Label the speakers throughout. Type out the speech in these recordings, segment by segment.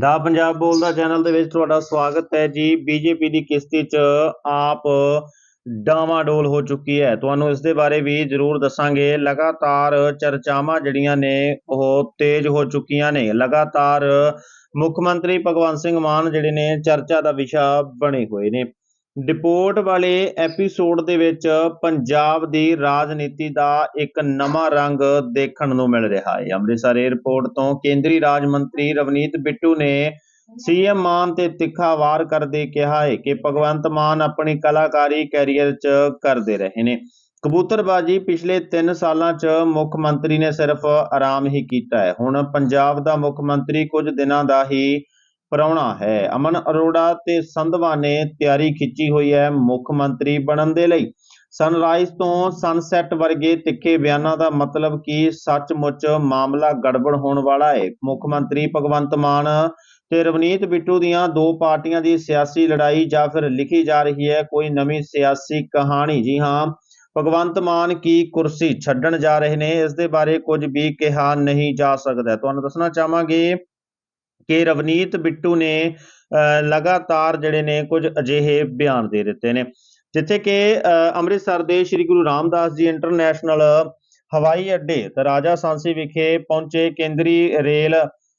Speaker 1: ਦਾ ਪੰਜਾਬ ਬੋਲਦਾ ਚੈਨਲ ਦੇ ਵਿੱਚ ਤੁਹਾਡਾ ਸਵਾਗਤ ਹੈ ਜੀ। ਬੀਜੇਪੀ ਦੀ ਕਿਸ਼ਤੀ 'ਚ ਆਪ ਡਾਵਾਡੋਲ ਹੋ ਚੁੱਕੀ ਹੈ। ਤੁਹਾਨੂੰ ਇਸ ਦੇ ਬਾਰੇ ਵੀ ਜ਼ਰੂਰ ਦੱਸਾਂਗੇ। ਲਗਾਤਾਰ ਚਰਚਾਵਾਂ ਜਿਹੜੀਆਂ ਨੇ, ਉਹ ਤੇਜ਼ ਹੋ ਚੁੱਕੀਆਂ ਨੇ। ਲਗਾਤਾਰ ਮੁੱਖ ਮੰਤਰੀ ਭਗਵੰਤ ਸਿੰਘ ਮਾਨ ਜਿਹੜੇ ਨੇ, ਚਰਚਾ ਦਾ ਵਿਸ਼ਾ ਬਣੇ ਹੋਏ ਨੇ। ਡਿਪੋਰਟ ਵਾਲੇ ਐਪੀਸੋਡ ਦੇ ਵਿੱਚ ਪੰਜਾਬ ਦੀ ਰਾਜਨੀਤੀ ਦਾ ਇੱਕ ਨਵਾਂ ਰੰਗ ਦੇਖਣ ਨੂੰ ਮਿਲ ਰਿਹਾ ਹੈ। ਅੰਮ੍ਰਿਤਸਰ ਏਅਰਪੋਰਟ ਤੋਂ ਕੇਂਦਰੀ ਰਾਜ ਮੰਤਰੀ ਰਵਨੀਤ ਬਿੱਟੂ ਨੇ ਸੀਐਮ ਮਾਨ ਤੇ ਤਿੱਖਾ ਵਾਰ ਕਰਦੇ ਕਿਹਾ ਹੈ ਕਿ ਭਗਵੰਤ ਮਾਨ ਆਪਣੀ ਕਲਾਕਾਰੀ ਕੈਰੀਅਰ 'ਚ ਕਰਦੇ ਰਹੇ ਨੇ। ਕਬੂਤਰਬਾਜੀ ਪਿਛਲੇ 3 ਸਾਲਾਂ 'ਚ ਮੁੱਖ ਮੰਤਰੀ ਨੇ ਸਿਰਫ ਆਰਾਮ ਹੀ ਕੀਤਾ ਹੈ। ਹੁਣ ਪੰਜਾਬ ਦਾ ਮੁੱਖ ਮੰਤਰੀ ਕੁਝ ਦਿਨਾਂ ਦਾ ਹੀ ਪ੍ਰਾਹੁਣਾ ਹੈ। ਅਮਨ ਅਰੋੜਾ ਤੇ ਸੰਧਵਾ ਨੇ ਤਿਆਰੀ ਖਿੱਚੀ ਹੋਈ ਹੈ ਮੁੱਖ ਮੰਤਰੀ ਬਣਨ ਦੇ ਲਈ। ਸਨਰਾਈਜ਼ ਤੋਂ ਸਨਸੈਟ ਵਰਗੇ ਤਿੱਖੇ ਬਿਆਨਾਂ ਦਾ ਮਤਲਬ ਕਿ ਸੱਚਮੁੱਚ ਮਾਮਲਾ ਗੜਬੜ ਹੋਣ ਵਾਲਾ ਹੈ ਮੁੱਖ ਮੰਤਰੀ ਭਗਵੰਤ ਮਾਨ ਤੇ ਰਵਨੀਤ ਬਿੱਟੂ ਦੀਆਂ ਦੋ ਪਾਰਟੀਆਂ ਦੀ ਸਿਆਸੀ ਲੜਾਈ ਜਾਂ ਫਿਰ ਲਿਖੀ ਜਾ ਰਹੀ ਹੈ ਕੋਈ ਨਵੀਂ ਸਿਆਸੀ ਕਹਾਣੀ। ਜੀ ਹਾਂ, ਭਗਵੰਤ ਮਾਨ ਕੀ ਕੁਰਸੀ ਛੱਡਣ ਜਾ ਰਹੇ ਨੇ ਇਸ ਦੇ ਬਾਰੇ ਕੁਝ ਵੀ ਕਿਹਾ ਨਹੀਂ ਜਾ ਸਕਦਾ। ਤੁਹਾਨੂੰ ਦੱਸਣਾ ਚਾਹਾਂਗੇ ਕਿ ਰਵਨੀਤ ਬਿੱਟੂ ਨੇ ਅ, ਲਗਾਤਾਰ ਜਿਹੜੇ ਨੇ ਕੁਝ ਅਜਿਹੇ ਬਿਆਨ ਦੇ ਦਿੱਤੇ ਨੇ। ਜਿੱਥੇ ਕਿ ਅ, ਅੰਮ੍ਰਿਤਸਰ ਦੇ ਸ੍ਰੀ ਗੁਰੂ ਰਾਮਦਾਸ ਜੀ ਇੰਟਰਨੈਸ਼ਨਲ ਹਵਾਈ ਅੱਡੇ ਤੇ ਰਾਜਾ ਸਾਂਸੀ ਵਿਖੇ ਪਹੁੰਚੇ ਕੇਂਦਰੀ ਰੇਲ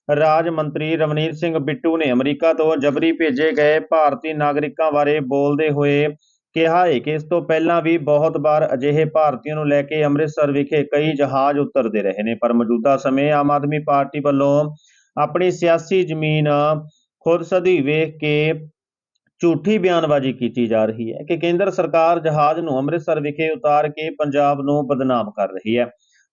Speaker 1: ਰਾਜ ਮੰਤਰੀ ਰਵਨੀਤ ਸਿੰਘ ਬਿੱਟੂ ਨੇ ਅਮਰੀਕਾ ਤੋਂ ਜਬਰੀ ਭੇਜੇ ਗਏ ਭਾਰਤੀ ਨਾਗਰਿਕਾਂ ਬਾਰੇ ਬੋਲਦੇ ਹੋਏ ਕਿਹਾ ਹੈ ਕਿ ਇਸ ਤੋਂ ਪਹਿਲਾਂ ਵੀ ਬਹੁਤ ਵਾਰ ਅਜਿਹੇ ਭਾਰਤੀਆਂ ਨੂੰ ਲੈ ਕੇ ਅੰਮ੍ਰਿਤਸਰ ਵਿਖੇ ਕਈ ਜਹਾਜ਼ ਉਤਰਦੇ ਰਹੇ ਨੇ ਪਰ ਮੌਜੂਦਾ ਸਮੇਂ ਆਮ ਆਦਮੀ ਪਾਰਟੀ ਵੱਲੋਂ ਆਪਣੀ ਸਿਆਸੀ ਜ਼ਮੀਨ ਖੁਦ ਸਦੀ ਵੇਖ ਕੇ ਝੂਠੀ ਬਿਆਨਬਾਜ਼ੀ ਕੀਤੀ ਜਾ ਰਹੀ ਹੈ ਕਿ ਕੇਂਦਰ ਸਰਕਾਰ ਜਹਾਜ਼ ਨੂੰ ਅੰਮ੍ਰਿਤਸਰ ਵਿਖੇ ਉਤਾਰ ਕੇ ਪੰਜਾਬ ਨੂੰ ਬਦਨਾਮ ਕਰ ਰਹੀ ਹੈ।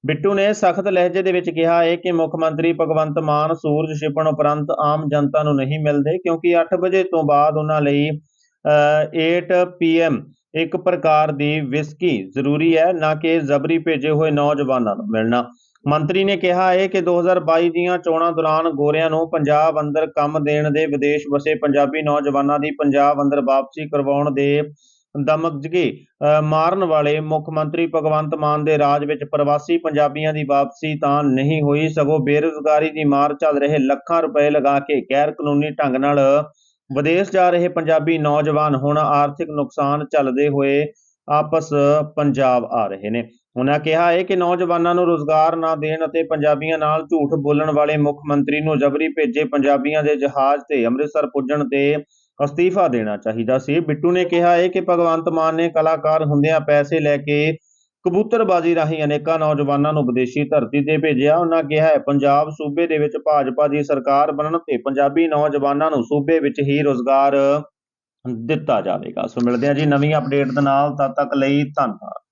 Speaker 1: ਬਿੱਟੂ ਨੇ ਸਖਤ ਲਹਿਜੇ ਦੇ ਵਿੱਚ ਕਿਹਾ ਹੈ ਕਿ ਮੁੱਖ ਮੰਤਰੀ ਭਗਵੰਤ ਮਾਨ ਸੂਰਜ ਛਿਪਣ ਉਪਰੰਤ ਆਮ ਜਨਤਾ ਨੂੰ ਨਹੀਂ ਮਿਲਦੇ ਕਿਉਂਕਿ 8 ਵਜੇ ਤੋਂ ਬਾਅਦ ਉਹਨਾਂ ਲਈ ਅ, 8 ਪੀਐਮ ਇੱਕ ਪ੍ਰਕਾਰ ਦੀ ਵਿਸਕੀ ਜ਼ਰੂਰੀ ਹੈ ਨਾ ਕਿ ਜ਼ਬਰੀ ਭੇਜੇ ਹੋਏ ਨੌਜਵਾਨਾਂ ਨੂੰ ਮਿਲਣਾ। ਮੰਤਰੀ ਨੇ ਕਿਹਾ ਹੈ ਕਿ 2022 ਦੀਆਂ ਚੋਣਾਂ ਦੌਰਾਨ ਗੋਰਿਆਂ ਨੂੰ ਪੰਜਾਬ ਅੰਦਰ ਕੰਮ ਦੇਣ ਦੇ ਵਿਦੇਸ਼ ਵਸੇ ਪੰਜਾਬੀ ਨੌਜਵਾਨਾਂ ਦੀ ਪੰਜਾਬ ਅੰਦਰ ਵਾਪਸੀ ਕਰਵਾਉਣ ਦੇ ਦਮਕਜਗੇ ਅ, ਮਾਰਨ ਵਾਲੇ ਮੁੱਖ ਮੰਤਰੀ ਭਗਵੰਤ ਮਾਨ ਦੇ ਰਾਜ ਵਿੱਚ ਪ੍ਰਵਾਸੀ ਪੰਜਾਬੀਆਂ ਦੀ ਵਾਪਸੀ ਤਾਂ ਨਹੀਂ ਹੋਈ ਸਗੋਂ ਬੇਰੁਜ਼ਗਾਰੀ ਦੀ ਮਾਰ ਚੱਲ ਰਹੇ ਲੱਖਾਂ ਰੁਪਏ ਲਗਾ ਕੇ ਗੈਰ ਕਾਨੂੰਨੀ ਢੰਗ ਨਾਲ ਵਿਦੇਸ਼ ਜਾ ਰਹੇ ਪੰਜਾਬੀ ਨੌਜਵਾਨ ਹੁਣ ਆਰਥਿਕ ਨੁਕਸਾਨ ਝੱਲਦੇ ਹੋਏ ਆਪਸ ਪੰਜਾਬ ਆ ਰਹੇ ਨੇ। ਉਹਨਾਂ ਕਿਹਾ ਹੈ ਕਿ ਨੌਜਵਾਨਾਂ ਨੂੰ ਰੋਜ਼ਗਾਰ ਨਾ ਦੇਣ ਅਤੇ ਪੰਜਾਬੀਆਂ ਨਾਲ ਝੂਠ ਬੋਲਣ ਵਾਲੇ ਮੁੱਖ ਮੰਤਰੀ ਨੂੰ ਜਬਰੀ ਭੇਜੇ ਪੰਜਾਬੀਆਂ ਦੇ ਜਹਾਜ਼ ਤੇ ਅੰਮ੍ਰਿਤਸਰ ਪੁੱਜਣ ਤੇ ਅਸਤੀਫਾ ਦੇਣਾ ਚਾਹੀਦਾ ਸੀ। ਬਿੱਟੂ ਨੇ ਕਿਹਾ ਹੈ ਕਿ ਭਗਵੰਤ ਮਾਨ ਨੇ ਕਲਾਕਾਰ ਹੁੰਦਿਆਂ ਪੈਸੇ ਲੈ ਕੇ ਕਬੂਤਰਬਾਜ਼ੀ ਰਾਹੀਂ ਅਨੇਕਾਂ ਨੌਜਵਾਨਾਂ ਨੂੰ ਵਿਦੇਸ਼ੀ ਧਰਤੀ ਤੇ ਭੇਜਿਆ। ਉਹਨਾਂ ਕਿਹਾ ਹੈ, ਪੰਜਾਬ ਸੂਬੇ ਦੇ ਵਿੱਚ ਭਾਜਪਾ ਦੀ ਸਰਕਾਰ ਬਣਨ ਤੇ ਪੰਜਾਬੀ ਨੌਜਵਾਨਾਂ ਨੂੰ ਸੂਬੇ ਵਿੱਚ ਹੀ ਰੋਜ਼ਗਾਰ ਦਿੱਤਾ ਜਾਵੇਗਾ। ਸੋ ਮਿਲਦੇ ਹਾਂ ਜੀ ਨਵੀਂ ਅਪਡੇਟ ਦੇ ਨਾਲ। ਤਦ ਤੱਕ ਲਈ ਧੰਨਵਾਦ।